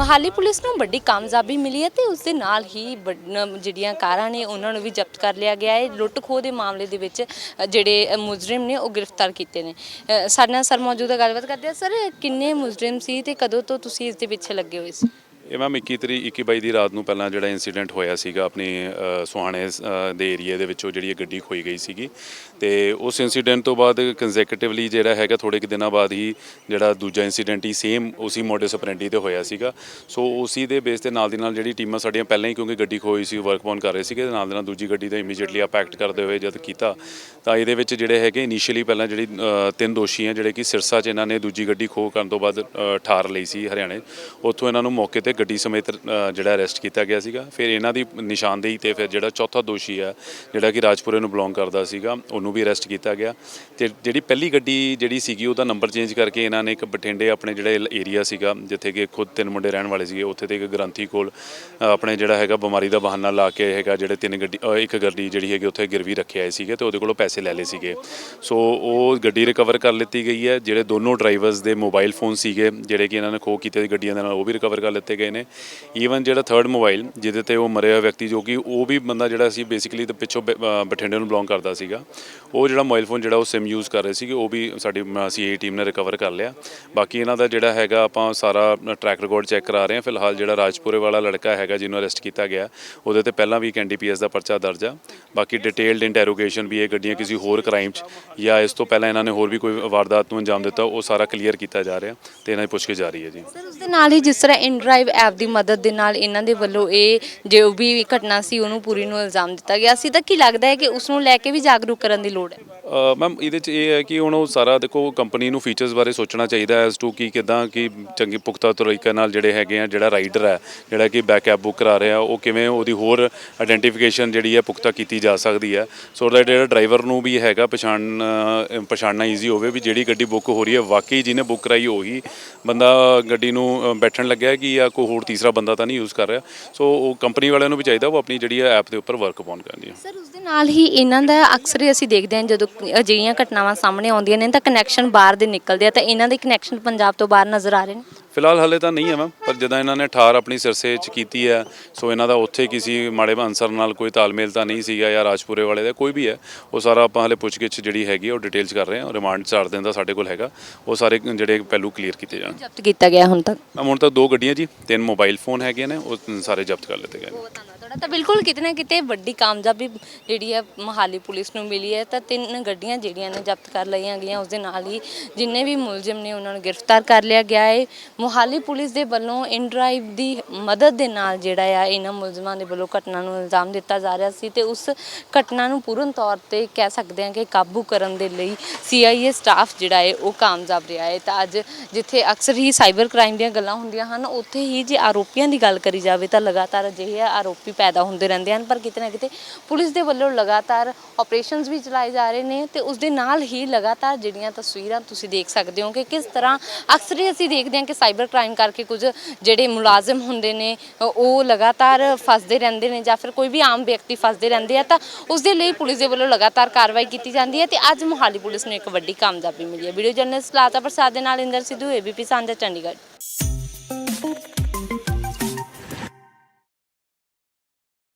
Mohali police ਨੂੰ ਵੱਡੀ ਕਾਮਯਾਬੀ ਮਿਲੀ ਹੈ ਤੇ ਉਸ ਦੇ ਨਾਲ ਹੀ ਵੱਡ- ਜਿਹੜੀਆਂ ਕਾਰਾਂ ਨੇ ਉਹਨਾਂ ਨੂੰ ਵੀ ਜ਼ਬਤ ਕਰ ਲਿਆ ਗਿਆ ਹੈ। ਲੁੱਟ ਖੋਹ ਦੇ ਮਾਮਲੇ ਦੇ ਵਿੱਚ ਅ, ਜਿਹੜੇ ਅ, ਮੁਜਰਮ ਨੇ ਉਹ ਗ੍ਰਿਫਤਾਰ ਕੀਤੇ ਨੇ। ਅ, ਸਾਡੇ ਨਾਲ ਸਰ ਮੌਜੂਦਾ ਗੱਲਬਾਤ ਕਰਦੇ ਆ ਸਰ ਕਿੰਨੇ ਮੁਜਰਮ ਸੀ ਤੇ ਕਦੋਂ ਤੋਂ ਤੁਸੀਂ ਇਸ ਦੇ ਪਿੱਛੇ ਲੱਗੇ ਹੋਏ ਸੀ? ਇਹ ਮੈਮ 21 ਤਰੀਕ 21 22 ਦੀ ਰਾਤ ਨੂੰ ਪਹਿਲਾਂ ਜਿਹੜਾ ਇਨਸੀਡੈਂਟ ਹੋਇਆ ਸੀਗਾ ਆਪਣੀ ਸੁਹਾਣੇ ਦੇ ਏਰੀਆ ਦੇ ਵਿੱਚੋਂ ਜਿਹੜੀ ਇਹ ਗੱਡੀ ਖੋਈ ਗਈ ਸੀਗੀ। ਤੇ ਉਸ ਇਨਸੀਡੈਂਟ ਤੋਂ ਬਾਅਦ ਕੰਜ਼ੈਕਟਿਵਲੀ ਜਿਹੜਾ ਹੈਗਾ ਥੋੜੇ ਕੁ ਦਿਨਾਂ ਬਾਅਦ ਹੀ ਜਿਹੜਾ ਦੂਜਾ ਇਨਸੀਡੈਂਟ ਹੀ ਸੇਮ ਉਸੇ ਮੋਡਸ ਆਪਰੈਂਡੀ ਤੇ ਹੋਇਆ ਸੀਗਾ। ਸੋ ਉਸੇ ਦੇ ਬੇਸ ਤੇ ਨਾਲ ਦੀ ਨਾਲ ਜਿਹੜੀ ਟੀਮਾਂ ਸਾਡੀਆਂ ਪਹਿਲਾਂ ਹੀ ਕਿਉਂਕਿ ਗੱਡੀ ਖੋਈ ਸੀ ਵਰਕ ਔਨ ਕਰ ਰਹੇ ਸੀਗੇ, ਤੇ ਨਾਲ ਦੀ ਨਾਲ ਦੂਜੀ ਗੱਡੀ ਦਾ ਇਮੀਡੀਏਟਲੀ ਆਪੈਕਟ ਕਰਦੇ ਹੋਏ ਜਦ ਕੀਤਾ, ਤਾਂ ਇਹਦੇ ਵਿੱਚ ਜਿਹੜੇ ਹੈਗੇ ਇਨੀਸ਼ੀਅਲੀ ਪਹਿਲਾਂ ਜਿਹੜੀ ਤਿੰਨ ਦੋਸ਼ੀ ਆ ਜਿਹੜੇ ਕਿ ਸਿਰਸਾ 'ਚ ਇਹਨਾਂ ਨੇ ਦੂਜੀ ਗੱਡੀ ਖੋਹ ਕਰਨ ਤੋਂ ਬਾਅਦ ਠਾਰ ਲਈ ਸੀ ਹਰਿਆਣੇ। ਉੱਥੋਂ ਇਹਨਾਂ ਨੂੰ ਮੌਕੇ ਤੇ ਗੱਡੀ ਸਮੇਤ ਜਿਹੜਾ ਅਰੈਸਟ ਕੀਤਾ ਗਿਆ ਸੀਗਾ। ਫਿਰ ਇਹਨਾਂ ਦੀ ਨਿਸ਼ਾਨਦੇਹੀ ਤੇ ਫਿਰ ਜਿਹੜਾ ਚੌਥਾ ਦੋਸ਼ੀ ਆ ਜਿਹੜਾ ਕਿ ਰਾਜਪੁਰੇ ਨੂੰ ਬਿਲੋਂਗ ਕਰਦਾ ਸੀਗਾ, ਉਹਨੂੰ ਵੀ ਅਰੈਸਟ ਕੀਤਾ ਗਿਆ। ਤੇ ਜਿਹੜੀ ਪਹਿਲੀ ਗੱਡੀ ਜਿਹੜੀ ਸੀਗੀ, ਉਹਦਾ ਨੰਬਰ ਚੇਂਜ ਕਰਕੇ ਇਹਨਾਂ ਨੇ ਇੱਕ ਬਠਿੰਡੇ ਆਪਣੇ ਜਿਹੜੇ ਏਰੀਆ ਸੀਗਾ, ਜਿੱਥੇ ਕਿ ਖੁਦ ਤਿੰਨ ਮੁੰਡੇ ਰਹਿਣ ਵਾਲੇ ਸੀਗੇ, ਉੱਥੇ ਤੇ ਇੱਕ ਗ੍ਰੰਥੀ ਕੋਲ ਆਪਣੇ ਜਿਹੜਾ ਹੈਗਾ ਬਿਮਾਰੀ ਦਾ ਬਹਾਨਾ ਲਾ ਕੇ ਹੈਗਾ, ਜਿਹੜੇ ਤਿੰਨ ਗੱਡੀ ਇੱਕ ਗੱਡੀ ਜਿਹੜੀ ਹੈਗੀ, ਉੱਥੇ ਗਿਰਵੀ ਰੱਖੇ ਆਏ ਸੀਗੇ ਤੇ ਉਹਦੇ ਕੋਲੋਂ ਪੈਸੇ ਲੈ ਲਏ ਸੀਗੇ। ਸੋ ਉਹ ਗੱਡੀ ਰਿਕਵਰ ਕਰ ਲਿੱਤੀ ਗਈ ਹੈ। ਜਿਹੜੇ ਦੋਨੋਂ ਡਰਾਈਵਰਸ ਦੇ ਮੋਬਾਈਲ ਫੋਨ ਸੀਗੇ, ਜਿਹੜੇ ਕਿ ਇਹਨਾਂ ਨੇ ਖੋਹ ਕੀਤੇ ਸੀ ਗੱਡੀਆਂ ਦੇ ਨਾਲ, ਉਹ ਵੀ ਰਿਕਵਰ ਕਰ ਲਿੱਤੇ ਗਏ ਨੇ। ਈਵਨ ਜਿਹੜਾ ਥਰਡ ਮੋਬਾਈਲ ਜਿਹਦੇ ਤੇ ਉਹ ਮਰਿਆ ਹੋਇਆ ਵਿਅਕਤੀ ਜੋ ਕਿ ਉਹ ਵੀ ਬੰਦਾ ਜਿਹੜਾ ਸੀ ਬੇਸਿਕਲੀ ਤੇ ਪਿੱਛੋਂ ਬ- ਅ, ਬਠਿੰਡੇ ਨੂੰ ਬਿਲੋਂਗ ਕਰਦਾ ਸੀਗਾ। ਉਹ ਜਿਹੜਾ ਮੋਬਾਈਲ ਫੋਨ ਜਿਹੜਾ ਉਹ ਸਿਮ ਯੂਜ਼ ਕਰ ਰਹੇ ਸੀਗੇ ਉਹ ਵੀ ਸਾਡੀ ਸੀਏ ਟੀਮ ਨੇ ਰਿਕਵਰ ਕਰ ਲਿਆ। ਬਾਕੀ ਇਹਨਾਂ ਦਾ ਜਿਹੜਾ ਹੈਗਾ ਆਪਾਂ ਸਾਰਾ ਟਰੈਕ ਰਿਕਾਰਡ ਚੈੱਕ ਕਰਾ ਰਹੇ ਹਾਂ। ਫਿਲਹਾਲ ਜਿਹੜਾ ਰਾਜਪੁਰੇ ਵਾਲਾ ਲੜਕਾ ਹੈਗਾ ਜਿਹਨੂੰ ਅਰੈਸਟ ਕੀਤਾ ਗਿਆ ਉਹਦੇ ਤੇ ਪਹਿਲਾਂ ਵੀ ਇੱਕ ਐਨਡੀਪੀਐਸ ਦਾ ਪਰਚਾ ਦਰਜ ਆ। ਬਾਕੀ ਡਿਟੇਲਡ ਇੰਟਰੋਗੇਸ਼ਨ ਵੀ ਇਹ ਗੱਡੀਆਂ ਕਿਸੇ ਹੋਰ ਕ੍ਰਾਈਮ 'ਚ ਜਾਂ ਇਸ ਤੋਂ ਪਹਿਲਾਂ ਇਹਨਾਂ ਨੇ ਹੋਰ ਵੀ ਕੋਈ ਵਾਰਦਾਤ ਨੂੰ ਅੰਜਾਮ ਦਿੱਤਾ ਉਹ ਸਾਰਾ ਕਲੀਅਰ ਕੀਤਾ ਜਾ ਰਿਹਾ ਤੇ ਇਹਨਾਂ ਦੀ ਪੁੱਛਗਿੱਛ ਜਾਰੀ ਹੈ ਜੀ। ਸਰ ਉਸ ਦੇ ਨਾਲ ਹੀ ਜਿਸ ਤਰ੍ਹਾਂ ਇਨਡਰਾਈਵ ਐਪ ਦੀ ਮਦਦ ਦੇ ਨਾਲ ਇਹਨਾਂ ਦੇ ਵੱਲੋਂ ਇਹ ਜੋ ਵੀ ਘਟਨਾ ਸੀ ਉਹਨੂੰ ਪੂਰੀ ਨੂੰ ਇਲਜ਼ਾਮ ਦਿੱਤਾ ਗਿਆ ਸੀ। ਤਾਂ ਕੀ ਲੱਗਦਾ ਹੈ ਕਿ ਉਸ ਨੂੰ ਲੈ ਕੇ ਵੀ ਜਾਗਰੂਕ ਕਰਨ ਦੀ ਲੋੜ ਹੈ? ਮੈਮ, ਇਹਦੇ ਚ ਇਹ ਹੈ ਕਿ ਹੁਣ ਉਹ ਸਾਰਾ ਦੇਖੋ ਕੰਪਨੀ ਨੂੰ ਫੀਚਰਸ ਬਾਰੇ ਸੋਚਣਾ ਚਾਹੀਦਾ ਐਸ ਟੂ ਕਿ ਕਿਦਾਂ ਕਿ ਚੰਗੀ ਪੁਖਤਾ ਤਰੀਕੇ ਨਾਲ ਜਿਹੜੇ ਹੈਗੇ ਆ, ਜਿਹੜਾ ਰਾਈਡਰ ਹੈ, ਜਿਹੜਾ ਕਿ ਬੈਕ ਬੈਕਅਪ ਬੁੱਕ ਕਰਾ ਰਿਹਾ, ਉਹ ਕਿਵੇਂ ਉਹਦੀ ਹੋਰ ਆਇਡੈਂਟੀਫਿਕੇਸ਼ਨ ਜਿਹੜੀ ਹੈ ਪੁਖਤਾ ਕੀਤੀ ਜਾ ਸਕਦੀ ਹੈ। ਸੋ ਦੈਟ ਜਿਹੜਾ ਡਰਾਈਵਰ ਨੂੰ ਵੀ ਹੈਗਾ ਪਛਾਣ ਪਛਾਣਨਾ ਈਜ਼ੀ ਹੋਵੇ ਵੀ ਜਿਹੜੀ ਗੱਡੀ ਬੁੱਕ ਹੋ ਰਹੀ ਹੈ, ਵਾਕਈ ਜਿਹਨੇ ਬੁੱਕ ਕਰਾਈ ਉਹੀ ਬੰਦਾ ਗੱਡੀ ਨੂੰ ਬੈਠਣ ਲੱਗਿਆ ਕਿ ਜਾਂ ਕੋਈ ਹੋਰ ਤੀਸਰਾ ਬੰਦਾ ਤਾਂ ਨਹੀਂ ਯੂਜ਼ ਕਰ ਰਿਹਾ। ਸੋ ਉਹ ਕੰਪਨੀ ਵਾਲਿਆਂ ਨੂੰ ਵੀ ਚਾਹੀਦਾ, ਉਹ ਆਪਣੀ ਜਿਹੜੀ ਹੈ ਐਪ ਦੇ ਉੱਪਰ ਵਰਕ ਅਪਨ ਕਰਨੀ ਹੈ ਸਰ ਉਸ ਦੇ ਨਾਲ ਹੀ ਇਹਨਾਂ ਦਾ ਅਕਸਰ ਹੀ ਅਸੀਂ ਦੇਖਦੇ ਹਾਂ, ਜਦੋਂ ਅਜਿਹੀਆਂ ਘਟਨਾਵਾਂ ਸਾਹਮਣੇ ਆਉਂਦੀਆਂ ਨੇ ਤਾਂ ਕਨੈਕਸ਼ਨ ਬਾਹਰ ਦੇ ਨਿਕਲਦੇ ਆ, ਤਾਂ ਇਹਨਾਂ ਦੇ ਕਨੈਕਸ਼ਨ ਪੰਜਾਬ ਤੋਂ ਬਾਹਰ ਨਜ਼ਰ ਆ ਰਹੇ ਨੇ। ਫਿਲਹਾਲ ਹਲੇ ਤਾਂ ਨਹੀਂ ਹੈ ਮੈਮ ਪਰ ਜਦੋਂ ਇਹਨਾਂ ਨੇ ਠਾਰ ਆਪਣੀ ਸਿਰਸੇ ਚ ਕੀਤੀ ਹੈ ਸੋ ਇਹਨਾਂ ਦਾ ਉੱਥੇ ਕਿਸੇ ਮਾੜੇ ਅਨਸਰ ਨਾਲ ਕੋਈ ਤਾਲਮੇਲ ਤਾਂ ਨਹੀਂ ਸੀਗਾ ਜਾਂ ਰਾਜਪੁਰੇ ਵਾਲੇ ਦਾ ਕੋਈ ਵੀ ਹੈ ਉਹ ਸਾਰਾ ਆਪਾਂ ਹਲੇ ਪੁੱਛਗਿੱਛ ਜਿਹੜੀ ਹੈਗੀ ਉਹ ਡਿਟੇਲਸ ਕਰ ਰਹੇ ਹਾਂ ਰਿਮਾਂਡ ਚਾਰ ਦਿਨ ਦਾ ਸਾਡੇ ਕੋਲ ਹੈਗਾ ਉਹ ਸਾਰੇ ਜਿਹੜੇ ਪਹਿਲੂ ਕਲੀਅਰ ਕੀਤੇ ਜਾਣ। ਜ਼ਬਤ ਕੀਤਾ ਗਿਆ ਹੁਣ ਤੱਕ? ਮੈਮ ਹੁਣ ਤੱਕ ਦੋ ਗੱਡੀਆਂ ਜੀ ਤਿੰਨ ਮੋਬਾਈਲ ਫੋਨ ਹੈਗੇ ਨੇ ਉਹ ਸਾਰੇ ਜ਼ਬਤ ਕਰ ਲਿੱਤੇ ਗਏ ਨੇ। ਤੁਹਾਡਾ ਤਾਂ ਬਿਲਕੁਲ ਕਿਤੇ ਨਾ ਕਿਤੇ ਵੱਡੀ ਕਾਮਯਾਬੀ ਜਿਹੜੀ ਹੈ ਮਹਾਲੀ ਪੁਲਿਸ ਨੂੰ ਮਿਲੀ ਹੈ। ਤਾਂ ਤਿੰਨ ਗੱਡੀਆਂ ਜਿਹੜੀਆਂ ਨੇ ਜ਼ਬਤ ਕਰ ਲਈਆਂ ਗਈਆਂ ਉਸ ਦੇ ਨਾਲ ਹੀ ਜਿੰਨੇ ਵੀ ਮੁਲਜ਼ਮ ਨੇ ਉਹਨਾਂ ਨੂੰ ਗ੍ਰਿਫਤਾਰ ਕਰ ਲਿਆ ਗਿਆ ਹੈ। ਮੋਹਾਲੀ ਪੁਲਿਸ ਦੇ ਵੱਲੋਂ ਇਨਡਰਾਈਵ ਦੀ ਮਦਦ ਦੇ ਨਾਲ ਜਿਹੜਾ ਆ ਇਹਨਾਂ ਮੁਲਜ਼ਮਾਂ ਦੇ ਵੱਲੋਂ ਘਟਨਾ ਨੂੰ ਇਲਜ਼ਾਮ ਦਿੱਤਾ ਜਾ ਰਿਹਾ ਸੀ ਤੇ ਉਸ ਘਟਨਾ ਨੂੰ ਪੂਰਨ ਤੌਰ ਤੇ ਕਹਿ ਸਕਦੇ ਹਾਂ ਕਿ ਕਾਬੂ ਕਰਨ ਦੇ ਲਈ ਸੀਆਈਏ ਸਟਾਫ ਜਿਹੜਾ ਹੈ ਉਹ ਕਾਮਯਾਬ ਰਿਹਾ ਹੈ। ਤਾਂ ਅੱਜ ਜਿੱਥੇ ਅਕਸਰ ਹੀ ਸਾਈਬਰ ਕ੍ਰਾਈਮ ਦੀਆਂ ਗੱਲਾਂ ਹੁੰਦੀਆਂ ਹਨ, ਉੱਥੇ ਹੀ ਜੇ ਆਰੋਪੀਆਂ ਦੀ ਗੱਲ ਕਰੀ ਜਾਵੇ ਤਾਂ ਲਗਾਤਾਰ ਅਜਿਹੇ ਆਰੋਪੀ ਪੈਦਾ ਹੁੰਦੇ ਰਹਿੰਦੇ ਹਨ, ਪਰ ਕਿਤੇ ਨਾ ਕਿਤੇ ਪੁਲਿਸ ਦੇ ਵੱਲੋਂ ਲਗਾਤਾਰ ਆਪਰੇਸ਼ਨਸ ਵੀ ਚਲਾਏ ਜਾ ਰਹੇ ਨੇ ਤੇ ਉਸ ਦੇ ਨਾਲ ਹੀ ਲਗਾਤਾਰ ਜਿਹੜੀਆਂ ਤਸਵੀਰਾਂ ਤੁਸੀਂ ਦੇਖ ਸਕਦੇ ਹੋ ਕਿ ਕਿਸ ਤਰ੍ਹਾਂ ਅਕਸਰ ਹੀ ਅਸੀਂ ਦੇਖਦੇ ਹਾਂ ਕਿ ਸਾਈਬਰ ਕ੍ਰਾਈਮ ਕਰਕੇ ਕੁਝ ਜਿਹੜੇ ਮੁਲਾਜ਼ਮ ਹੁੰਦੇ ਨੇ, ਉਹ ਲਗਾਤਾਰ ਫਸਦੇ ਰਹਿੰਦੇ ਨੇ ਜਾਂ ਫਿਰ ਕੋਈ ਵੀ ਆਮ ਵਿਅਕਤੀ ਫਸਦੇ ਰਹਿੰਦੇ ਆ ਤਾਂ ਉਸ ਦੇ ਲਈ ਪੁਲਿਸ ਦੇ ਵੱਲੋਂ ਲਗਾਤਾਰ ਕਾਰਵਾਈ ਕੀਤੀ ਜਾਂਦੀ ਹੈ ਤੇ ਅੱਜ ਮੋਹਾਲੀ ਪੁਲਿਸ ਨੂੰ ਇੱਕ ਵੱਡੀ ਕਾਮਯਾਬੀ ਮਿਲੀ ਹੈ। ਵੀਡੀਓ ਜਰਨਲਿਸਟ ਲਾਤਾ ਪ੍ਰਸਾਦ ਦੇ ਨਾਲ ਇੰਦਰ ਸਿੱਧੂ, ਏਬੀਪੀ ਸਾਂਝਾ ਚੰਡੀਗੜ੍ਹ।